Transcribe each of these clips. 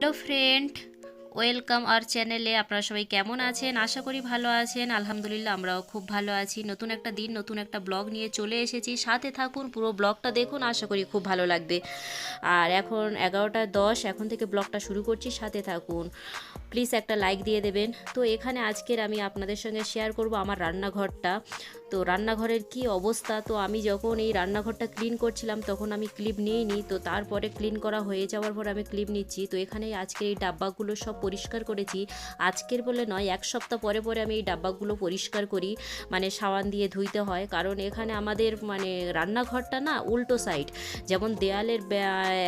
Hello friend, welcome আর চ্যানেলে আপনারা সবাই কেমন আছেন? আশা করি ভালো আছেন। আলহামদুলিল্লাহ আমরাও খুব ভালো আছি। নতুন একটা দিন, নতুন একটা ব্লগ নিয়ে চলে এসেছি। সাথে থাকুন, পুরো ব্লগটা দেখুন, আশা করি খুব ভালো লাগবে। আর এখন এগারোটা দশ, এখন থেকে ব্লগটা শুরু করছি। সাথে থাকুন। প্লিজ একটা লাইক দিয়ে দেবেন। তো এখানে আজকের আমি আপনাদের সঙ্গে শেয়ার করব আমার রান্নাঘরটা। তো রান্নাঘরের কি অবস্থা? তো আমি যখন এই রান্নাঘরটা ক্লিন করছিলাম, তখন আমি ক্লিপ নিইনি। তো তারপরে ক্লিন করা হয়ে যাওয়ার পর আমি ক্লিপ নিচ্ছি। তো এখানে আজকে এই ডাব্বাগুলো সব পরিষ্কার করেছি। আজকের বলে নয়, এক সপ্তাহ পরে পরে আমি এই ডাব্বাগুলো পরিষ্কার করি। মানে সাবান দিয়ে ধুইতে হয়। কারণ এখানে আমাদের মানে রান্নাঘরটা না উল্টো সাইড যেমন দেয়ালের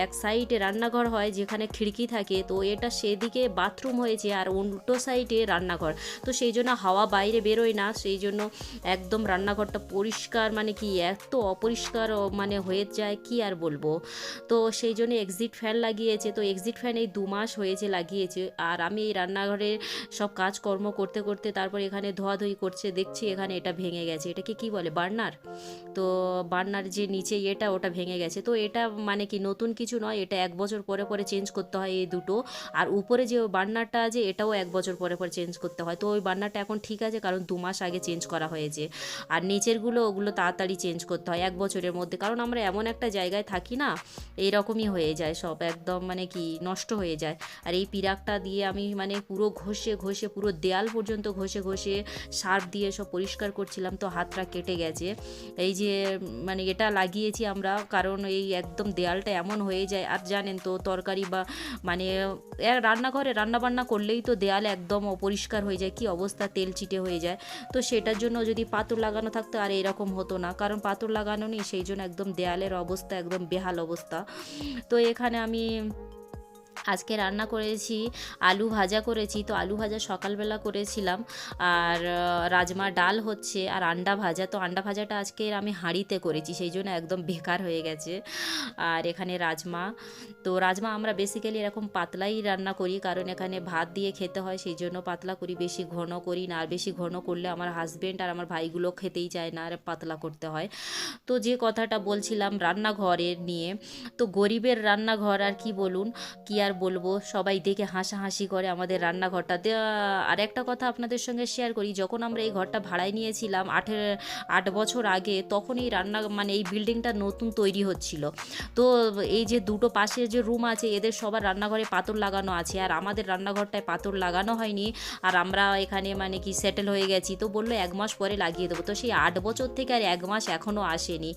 এক সাইডে রান্নাঘর হয়, যেখানে খিড়কি থাকে। তো এটা সেদিকে বাথরুম হয়েছে আর উল্টো সাইডে রান্নাঘর। তো সেই জন্য হাওয়া বাইরে বেরোয় না, সেই জন্য একদম রান্নাঘরটা পরিষ্কার মানে কি এত অপরিষ্কার মানে হয়ে যায়, কি আর বলব? তো সেই জন্য এক্সিট ফ্যান লাগিয়েছে। তো এক্সিট ফ্যান এই দু মাস হয়েছে লাগিয়েছে। আর আমি এই রান্নাঘরের সব কাজকর্ম করতে করতে তারপর এখানে ধোয়াধুয়ি করছে, দেখছি এখানে এটা ভেঙে গেছে। এটাকে কি বলে? বার্নার? তো বার্নার যে নিচে এটা, ওটা ভেঙে গেছে। তো এটা মানে কি নতুন কিছু নয়, এটা এক বছর পরে পরে চেঞ্জ করতে হয় এই দুটো। আর উপরে যে বার্নারটা আছে এটাও এক বছর পরে পরে চেঞ্জ করতে হয়। তো ওই বার্নারটা এখন ঠিক আছে, কারণ দু মাস আগে চেঞ্জ করা হয়েছে। আর নিচেরগুলো, ওগুলো তাড়াতাড়ি চেঞ্জ করতে হয় এক বছরের মধ্যে। কারণ আমরা এমন একটা জায়গায় থাকি না এইরকমই হয়ে যায় সব, একদম মানে কি নষ্ট হয়ে যায়। আর এই পিরাকটা দিয়ে আমি মানে পুরো ঘষে ঘষে, পুরো দেয়াল পর্যন্ত ঘষে ঘষে সার্ফ দিয়ে সব পরিষ্কার করছিলাম, তো হাতটা কেটে গেছে। এই যে মানে এটা লাগিয়েছি আমরা, কারণ এই একদম দেয়ালটা এমন হয়ে যায়। আর জানেন তো, তরকারি বা মানে রান্নাঘরে রান্নাবান্না করলেই তো দেয়াল একদম অপরিষ্কার হয়ে যায়, কি অবস্থা? তেল চিটে হয়ে যায়। তো সেটার জন্য যদি পাথর লাগানো থাকতো, আর এরকম হতো না। কারণ পাথর লাগানো নেই, সেই জন্য একদম দেয়ালের অবস্থা, একদম বেহাল অবস্থা। তো এখানে আমি আজকে রান্না করেছি, আলু ভাজা করেছি, তো আলু ভাজা সকালবেলা করেছিলাম। আর রাজমা ডাল হচ্ছে আর আন্ডা ভাজা। তো আন্ডা ভাজাটা আজকে আমি হাঁড়িতে করেছি, সেই জন্য একদম বেকার হয়ে গেছে। আর এখানে রাজমা। তো রাজমা আমরা বেসিক্যালি এরকম পাতলাই রান্না করি, কারণ এখানে ভাত দিয়ে খেতে হয়, সেই জন্য পাতলা করি, বেশি ঘন করি না। আর বেশি ঘন করলে আমার হাজব্যান্ড আর আমার ভাইগুলো খেতেই চায় না, আর পাতলা করতে হয়। তো যে কথাটা বলছিলাম রান্নাঘরের নিয়ে, তো গরিবের রান্নাঘর আর কি বলুন? কি আর বলব, সবাই দেখে হাসাহাসি করে আমাদের রান্নাঘরটাতে আর একটা কথা আপনাদের সঙ্গে শেয়ার করি, যখন আমরা এই ঘরটা ভাড়ায় নিয়েছিলাম আঠে আট বছর আগে, তখন এই রান্না মানে এই বিল্ডিংটা নতুন তৈরি হচ্ছিল। তো, এই যে দুটো পাশে যে রুম আছে, এদের সবার রান্নাঘরে পাথর লাগানো আছে, আর আমাদের রান্নাঘরটায় পাথর লাগানো হয়নি, আর আমরা এখানে মানে কি সেটেল হয়ে গেছি। তো বলল এক মাস পরে লাগিয়ে দেবো। তো সেই আট বছর থেকে আর এক মাস এখনও আসেনি।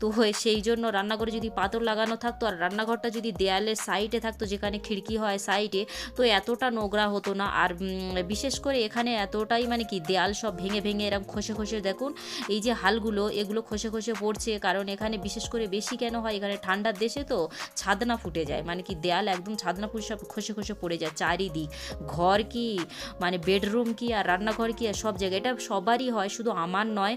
তো সেই জন্য রান্নাঘরে যদি পাথর লাগানো থাকতো, আর রান্নাঘরটা যদি দেয়ালের সাইডে থাকতো, যেখানে খিড়কি হয় সাইডে তো এতটা নোংরা হতো না। আর বিশেষ করে এখানে এতটাই মানে কি দেয়াল সব ভেঙে ভেঙে এরকম খসে খসে, দেখুন, এই যে হালগুলো, এগুলো খসে খসে পড়ছে। কারণ এখানে বিশেষ করে বেশি কেন হয়? এখানে ঠান্ডার দেশে তো ছাদনা ফুটে যায়। মানে কি দেয়াল একদম ছাদনা ফুটে সব খসে খসে পড়ে যায় চারিদিক। ঘর কি মানে বেডরুম কি আর রান্নাঘর কি আর সব জায়গায়, এটা সবারই হয়। শুধু আমার নয়,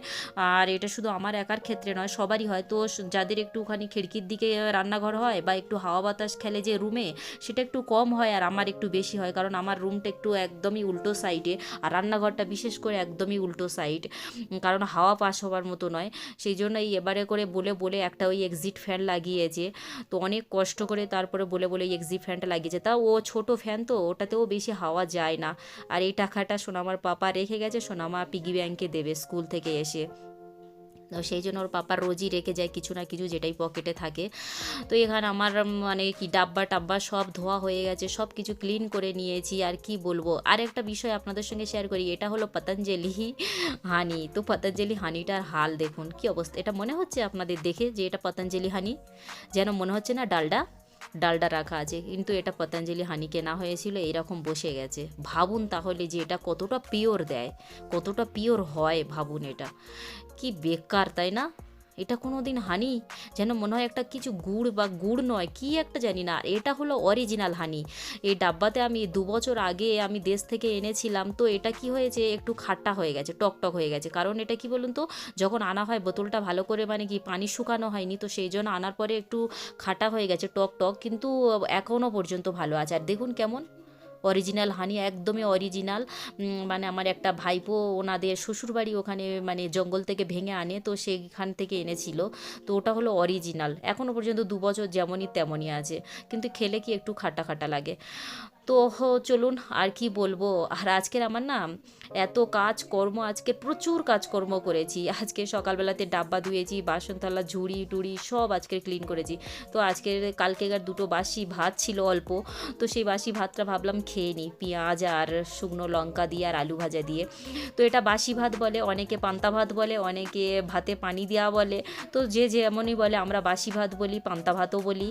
আর এটা শুধু আমার একার ক্ষেত্রে নয়, সবারই হয়। তো যাদের একটুখানি খিড়কির দিকে রান্নাঘর হয় বা একটু হাওয়া বাতাস খেলে যে রুমে সেটা একটু কম হয় আর আমার একটু বেশি হয়, কারণ আমার রুমটা একটু একদমই উল্টো সাইডে আর রান্নাঘরটা বিশেষ করে একদমই উল্টো সাইড কারণ হাওয়া পাস হওয়ার মতো নয়। সেই জন্য এই এবারে করে বলে বলে একটা ওই এক্সিট ফ্যান লাগিয়েছে। তো অনেক কষ্ট করে তারপরে বলে বলে এক্সিট ফ্যানটা লাগিয়েছে। তাও ও ছোট ফ্যান তো, ওটাতেও বেশি হাওয়া যায় না। আর এই টাকাটা সোনামার পাপা রেখে গেছে, সোনামা পিগি ব্যাংকে দেবে স্কুল থেকে এসে। তো সেই জন্য ওর পাপা রোজই রেখে যায় কিছু না কিছু যেটাই পকেটে থাকে। তো এখানে আমার মানে কি ডাব্বা টাব্বা সব ধোয়া হয়ে গেছে, সব কিছু ক্লিন করে নিয়েছি। আর কি বলব? আর একটা বিষয় আপনাদের সঙ্গে শেয়ার করি, এটা হলো পতঞ্জলি হানি। তো পতঞ্জলি হানিটার হাল দেখুন, কি অবস্থা? এটা মনে হচ্ছে আপনাদের দেখে যে এটা পতঞ্জলি হানি? যেন মনে হচ্ছে না ডালডা? ডালডা রাখা আছে। কিন্তু এটা পতঞ্জলি হানি কেনা হয়েছিল এরকম বসে গেছে। ভাবুন তাহলে যে এটা কতটা পিওর দেয়, কতটা পিওর হয় ভাবুন এটা। কি বেকার, তাই না? এটা কোনো দিন হানি? যেন মনে হয় একটা কিছু গুড় বা গুড় নয়, কি একটা জানি না। এটা হলো অরিজিনাল হানি এই ডাব্বাতে আমি দু বছর আগে আমি দেশ থেকে এনেছিলাম, তো এটা কি হয়েছে? একটু খাট্টা হয়ে গেছে টকটক হয়ে গেছে। কারণ এটা কি বলুন তো, যখন আনা হয় বোতলটা ভালো করে মানে কি পানি শুকানো হয়নি, তো সেই জন্য আনার পরে একটু খাটা হয়ে গেছে, টক টক। কিন্তু এখনও পর্যন্ত ভালো আছে। আর দেখুন কেমন। অরিজিনাল হানি একদমই অরিজিনাল মানে আমার একটা ভাইপো, ওনাদের শ্বশুরবাড়ি ওখানে মানে জঙ্গল থেকে ভেঙে আনে, তো সেইখান থেকে এনেছিল। তো ওটা হলো অরিজিনাল এখনও পর্যন্ত দু বছর যেমনই তেমনই আছে। কিন্তু খেলে কি একটু খাটা খাটা লাগে। তো চলুন আর কি বলব। আর আজকের আমার না এত কাজ কর্ম আজকে প্রচুর কাজকর্ম করেছি। আজকে সকালবেলাতে ডাব্বা ধুয়েছি বাসন থালা ঝুড়ি, টুড়ি সব আজকে ক্লিন করেছি। তো আজকের কালকেকার দুটো বাসি ভাত ছিল অল্প, তো সেই বাসি ভাতটা ভাবলাম খেয়ে নিই পেঁয়াজ আর শুকনো লঙ্কা দিয়ে আর আলু ভাজা দিয়ে। তো এটা বাসি ভাত বলে, অনেকে পান্তা ভাত বলে, অনেকে ভাতে পানি দেওয়া বলে। তো যে যেমনই বলে, আমরা বাসি ভাত বলি, পান্তা ভাতও বলি,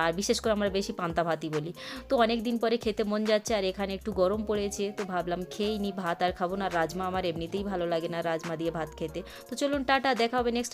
আর বিশেষ করে আমরা বেশি পান্তা ভাতই বলি। তো অনেক দিন পরে খেতে মন যাচ্ছে আর এখানে একটু গরম পড়েছে, তো ভাবলাম খেয়েই নি, ভাত আর খাব না। রাজমা আমার এমনিতেই ভালো লাগে না, রাজমা দিয়ে ভাত খেতে। তো চলুন, টাটা, দেখা হবে নেক্সট